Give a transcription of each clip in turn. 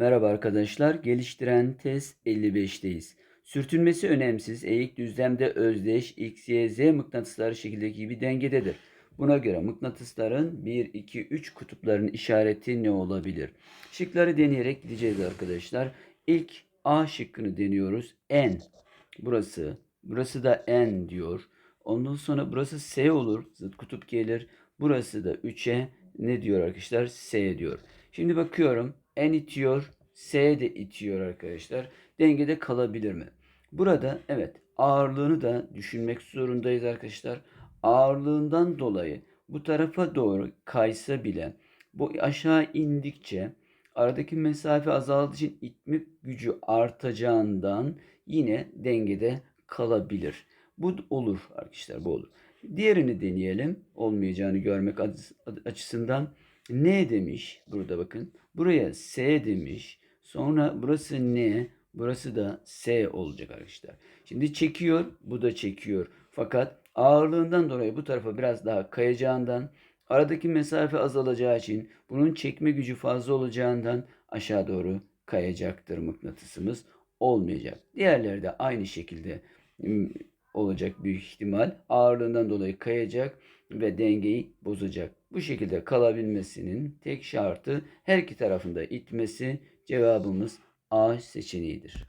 Merhaba arkadaşlar, geliştiren test 55'teyiz. Sürtünmesi önemsiz, eğik düzlemde özdeş x, y, z mıknatısları şekildeki gibi dengededir. Buna göre mıknatısların 1, 2, 3 kutuplarının işareti ne olabilir? Şıkları deneyerek gideceğiz arkadaşlar. İlk A şıkkını deniyoruz. N. Burası. Burası da N diyor. Ondan sonra burası S olur. Zıt kutup gelir. Burası da 3'e ne diyor arkadaşlar? S diyor. Şimdi bakıyorum. N itiyor. S de itiyor arkadaşlar. Dengede kalabilir mi? Burada evet ağırlığını da düşünmek zorundayız arkadaşlar. Ağırlığından dolayı bu tarafa doğru kaysa bile bu aşağı indikçe aradaki mesafe azaldığı için itme gücü artacağından yine dengede kalabilir. Bu olur arkadaşlar bu olur. Diğerini deneyelim. Olmayacağını görmek açısından. N demiş burada bakın. Buraya S demiş. Sonra burası N. Burası da S olacak arkadaşlar. Şimdi çekiyor. Bu da çekiyor. Fakat ağırlığından dolayı bu tarafa biraz daha kayacağından aradaki mesafe azalacağı için bunun çekme gücü fazla olacağından aşağı doğru kayacaktır mıknatısımız. Olmayacak. Diğerleri de aynı şekilde olacak büyük ihtimal. Ağırlığından dolayı kayacak ve dengeyi bozacak. Bu şekilde kalabilmesinin tek şartı her iki tarafında itmesi cevabımız A seçeneğidir.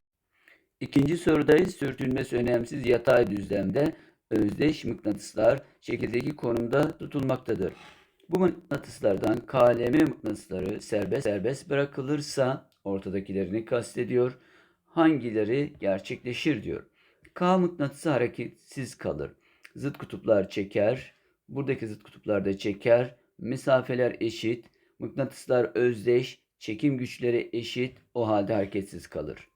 İkinci sorudayız. Sürtünmesi önemsiz yatay düzlemde özdeş mıknatıslar şekildeki konumda tutulmaktadır. Bu mıknatıslardan KLM mıknatısları serbest serbest bırakılırsa ortadakilerini kastediyor. Hangileri gerçekleşir diyor. K mıknatısı hareketsiz kalır. Zıt kutuplar çeker. Buradaki zıt kutuplar da çeker. Mesafeler eşit. Mıknatıslar özdeş. Çekim güçleri eşit. O halde hareketsiz kalır.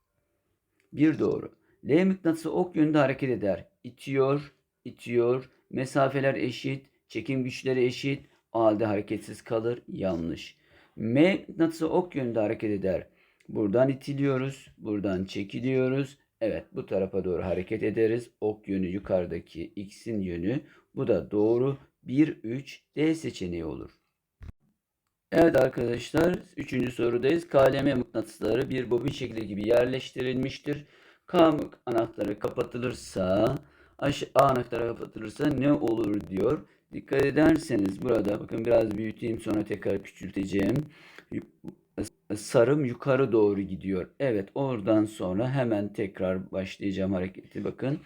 Bir doğru. L mıknatısı ok yönünde hareket eder. İtiyor, itiyor. Mesafeler eşit. Çekim güçleri eşit. O halde hareketsiz kalır. Yanlış. M mıknatısı ok yönünde hareket eder. Buradan itiliyoruz. Buradan çekiliyoruz. Evet bu tarafa doğru hareket ederiz. Ok yönü yukarıdaki x'in yönü. Bu da doğru. 1, 3 D seçeneği olur. Evet arkadaşlar 3. sorudayız. KLM mıknatısları bir bobin şekli gibi yerleştirilmiştir. K anahtarı kapatılırsa A anahtarı kapatılırsa ne olur diyor. Dikkat ederseniz burada bakın biraz büyüteyim sonra tekrar küçülteceğim sarım yukarı doğru gidiyor. Evet oradan sonra hemen tekrar başlayacağım hareketi. Bakın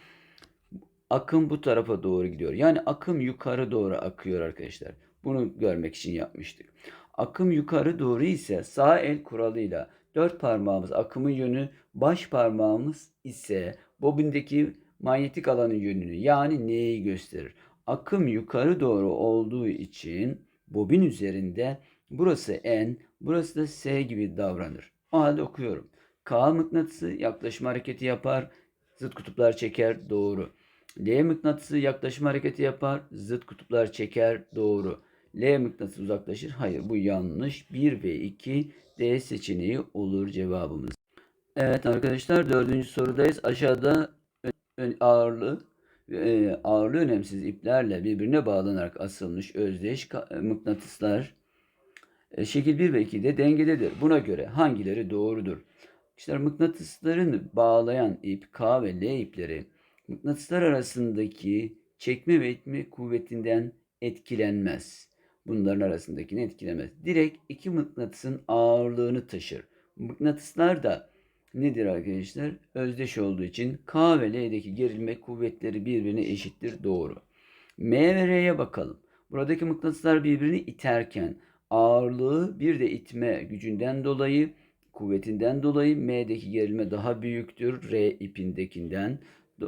akım bu tarafa doğru gidiyor. Yani akım yukarı doğru akıyor arkadaşlar. Bunu görmek için yapmıştık. Akım yukarı doğru ise sağ el kuralıyla dört parmağımız akımın yönü, baş parmağımız ise bobindeki manyetik alanın yönünü yani neyi gösterir. Akım yukarı doğru olduğu için bobin üzerinde burası N, Burası da S gibi davranır. O halde okuyorum. K mıknatısı yaklaşma hareketi yapar. Zıt kutuplar çeker. Doğru. L mıknatısı yaklaşma hareketi yapar. Zıt kutuplar çeker. Doğru. L mıknatısı uzaklaşır. Hayır bu yanlış. 1 ve 2 D seçeneği olur cevabımız. Evet arkadaşlar dördüncü sorudayız. Aşağıda ağırlığı e, ağırlığı önemsiz iplerle birbirine bağlanarak asılmış özdeş mıknatıslar e, şekil 1 ve 2 de dengededir. Buna göre hangileri doğrudur? İşte mıknatısların bağlayan ip K ve L ipleri mıknatıslar arasındaki çekme ve itme kuvvetinden etkilenmez. Bunların arasındakini etkilemez. Direkt iki mıknatısın ağırlığını taşır. Mıknatıslar da nedir arkadaşlar? Özdeş olduğu için K ve L'deki gerilme kuvvetleri birbirine eşittir. Doğru. M ve R'ye bakalım. Buradaki mıknatıslar birbirini iterken ağırlığı bir de itme gücünden dolayı kuvvetinden dolayı M'deki gerilme daha büyüktür R ipindekinden.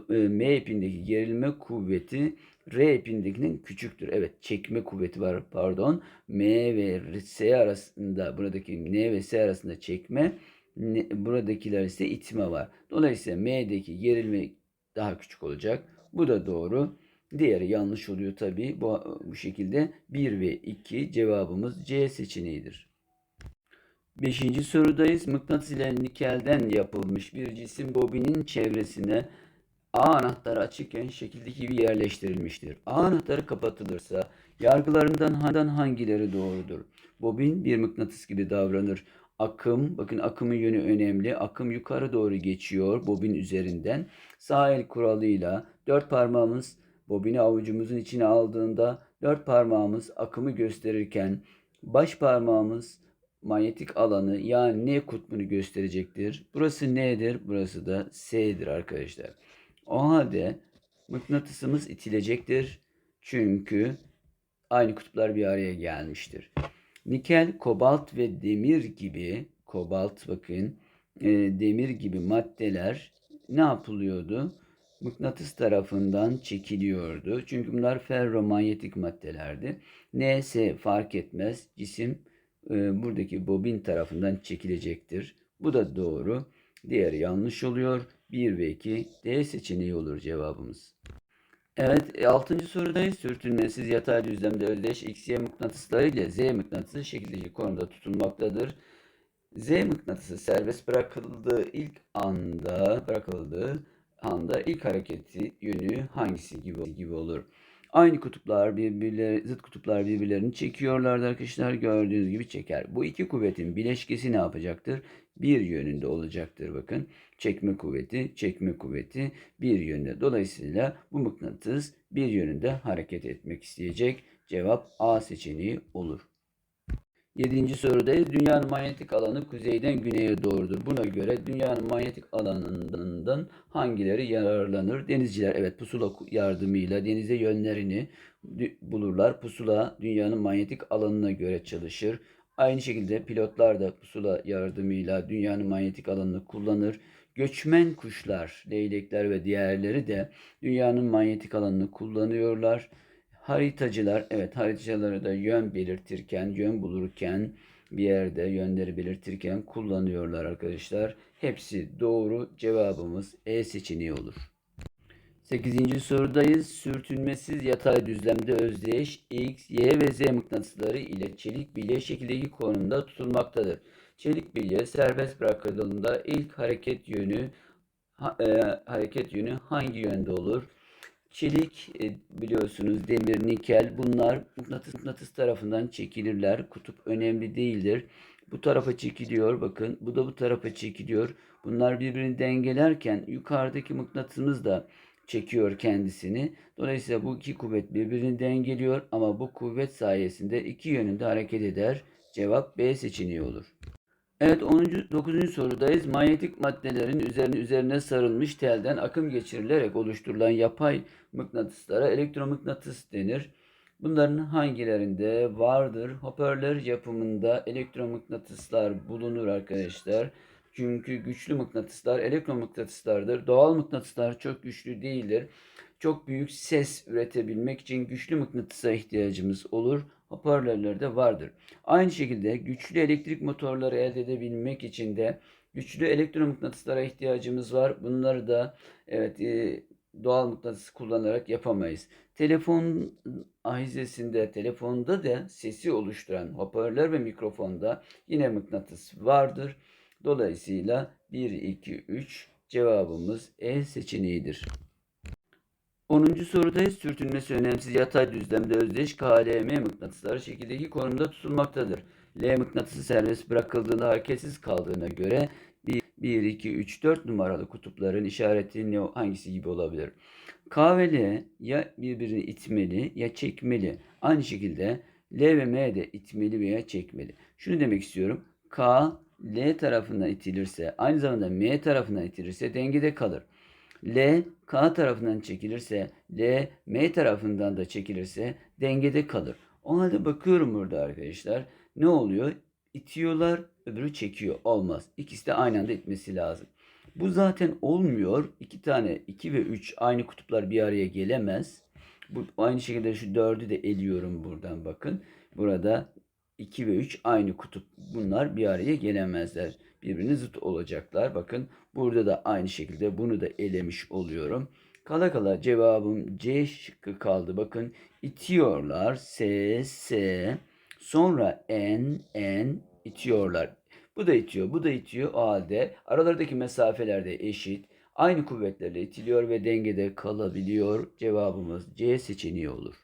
E, M ipindeki gerilme kuvveti R ipindekinin küçüktür. Evet çekme kuvveti var pardon. M ve S arasında buradaki N ve S arasında çekme buradakiler ise itme var. Dolayısıyla M'deki gerilme daha küçük olacak. Bu da doğru. Diğeri yanlış oluyor tabi. Bu, bu şekilde 1 ve 2 cevabımız C seçeneğidir. Beşinci sorudayız. Mıknatıs ile nikelden yapılmış bir cisim bobinin çevresine A anahtarı açıkken şekildeki gibi yerleştirilmiştir. A anahtarı kapatılırsa yargılarından hangileri doğrudur? Bobin bir mıknatıs gibi davranır. akım, bakın akımın yönü önemli. Akım yukarı doğru geçiyor bobin üzerinden. Sağ el kuralıyla dört parmağımız bobini avucumuzun içine aldığında dört parmağımız akımı gösterirken baş parmağımız manyetik alanı yani N kutbunu gösterecektir. Burası N'dir, burası da S'dir arkadaşlar. O halde mıknatısımız itilecektir. Çünkü aynı kutuplar bir araya gelmiştir. Nikel, kobalt ve demir gibi kobalt bakın e, demir gibi maddeler ne yapılıyordu? Mıknatıs tarafından çekiliyordu. Çünkü bunlar ferromanyetik maddelerdi. NS fark etmez. Cisim e, buradaki bobin tarafından çekilecektir. Bu da doğru. Diğeri yanlış oluyor. 1 ve 2 D seçeneği olur cevabımız. Evet, 6. sorudayız. Sürtünmesiz yatay düzlemde özdeş XY mıknatısları ile Z mıknatısı şekildeki konumda tutulmaktadır. Z mıknatısı serbest bırakıldığı ilk anda bırakıldığı anda ilk hareketi yönü hangisi gibi olur? Aynı kutuplar birbirleri zıt kutuplar birbirlerini çekiyorlardı arkadaşlar. Gördüğünüz gibi çeker. Bu iki kuvvetin bileşkesi ne yapacaktır? Bir yönünde olacaktır bakın. Çekme kuvveti, çekme kuvveti bir yönde. Dolayısıyla bu mıknatıs bir yönünde hareket etmek isteyecek. Cevap A seçeneği olur. Yedinci sorudayız. Dünyanın manyetik alanı kuzeyden güneye doğrudur. Buna göre dünyanın manyetik alanından hangileri yararlanır? Denizciler evet pusula yardımıyla denize yönlerini bulurlar. Pusula dünyanın manyetik alanına göre çalışır. Aynı şekilde pilotlar da pusula yardımıyla dünyanın manyetik alanını kullanır. Göçmen kuşlar, leylekler ve diğerleri de dünyanın manyetik alanını kullanıyorlar. Haritacılar, evet haritacıları da yön belirtirken, yön bulurken bir yerde yönleri belirtirken kullanıyorlar arkadaşlar. Hepsi doğru. Cevabımız E seçeneği olur. 8. sorudayız. Sürtünmesiz yatay düzlemde özdeş X, Y ve Z mıknatısları ile çelik bilye şekildeki konumda tutulmaktadır. Çelik bilye serbest bırakıldığında ilk hareket yönü ha, e, hareket yönü hangi yönde olur? Çelik e, biliyorsunuz demir, nikel bunlar mıknatıs, mıknatıs tarafından çekilirler. Kutup önemli değildir. Bu tarafa çekiliyor bakın. Bu da bu tarafa çekiliyor. Bunlar birbirini dengelerken yukarıdaki mıknatısımız da çekiyor kendisini. Dolayısıyla bu iki kuvvet birbirini dengeliyor ama bu kuvvet sayesinde iki yönünde hareket eder. Cevap B seçeneği olur. Evet 10. 9. sorudayız. Manyetik maddelerin üzerine üzerine sarılmış telden akım geçirilerek oluşturulan yapay mıknatıslara elektromıknatıs denir. Bunların hangilerinde vardır? Hoparlör yapımında elektromıknatıslar bulunur arkadaşlar. Çünkü güçlü mıknatıslar elektromıknatıslardır. Doğal mıknatıslar çok güçlü değildir. Çok büyük ses üretebilmek için güçlü mıknatısa ihtiyacımız olur. Hoparlörlerde vardır. Aynı şekilde güçlü elektrik motorları elde edebilmek için de güçlü elektromıknatıslara ihtiyacımız var. Bunları da evet e, doğal mıknatıs kullanarak yapamayız. Telefon ahizesinde, telefonda da sesi oluşturan hoparlör ve mikrofonda yine mıknatıs vardır. Dolayısıyla 1, 2, 3 cevabımız E seçeneğidir. 10. sorudayız. Sürtünmesi önemsiz yatay düzlemde özdeş KLM mıknatısları şekildeki konumda tutulmaktadır. L mıknatısı serbest bırakıldığında hareketsiz kaldığına göre 1, 2, 3, 4 numaralı kutupların işareti hangisi gibi olabilir? K ve L ya birbirini itmeli ya çekmeli. Aynı şekilde L ve M de itmeli veya çekmeli. Şunu demek istiyorum. K L tarafından itilirse aynı zamanda M tarafından itilirse dengede kalır. L K tarafından çekilirse L M tarafından da çekilirse dengede kalır. O halde bakıyorum burada arkadaşlar. Ne oluyor? İtiyorlar öbürü çekiyor. Olmaz. İkisi de aynı anda itmesi lazım. Bu zaten olmuyor. İki tane 2 ve 3 aynı kutuplar bir araya gelemez. Bu, aynı şekilde şu 4'ü de eliyorum buradan bakın. Burada 2 ve 3 aynı kutup. Bunlar bir araya gelemezler. Birbirine zıt olacaklar. Bakın burada da aynı şekilde bunu da elemiş oluyorum. Kala kala cevabım C şıkkı kaldı. Bakın itiyorlar. S, S. Sonra N, N itiyorlar. Bu da itiyor, bu da itiyor. O halde aralardaki mesafeler de eşit. Aynı kuvvetlerle itiliyor ve dengede kalabiliyor. Cevabımız C seçeneği olur.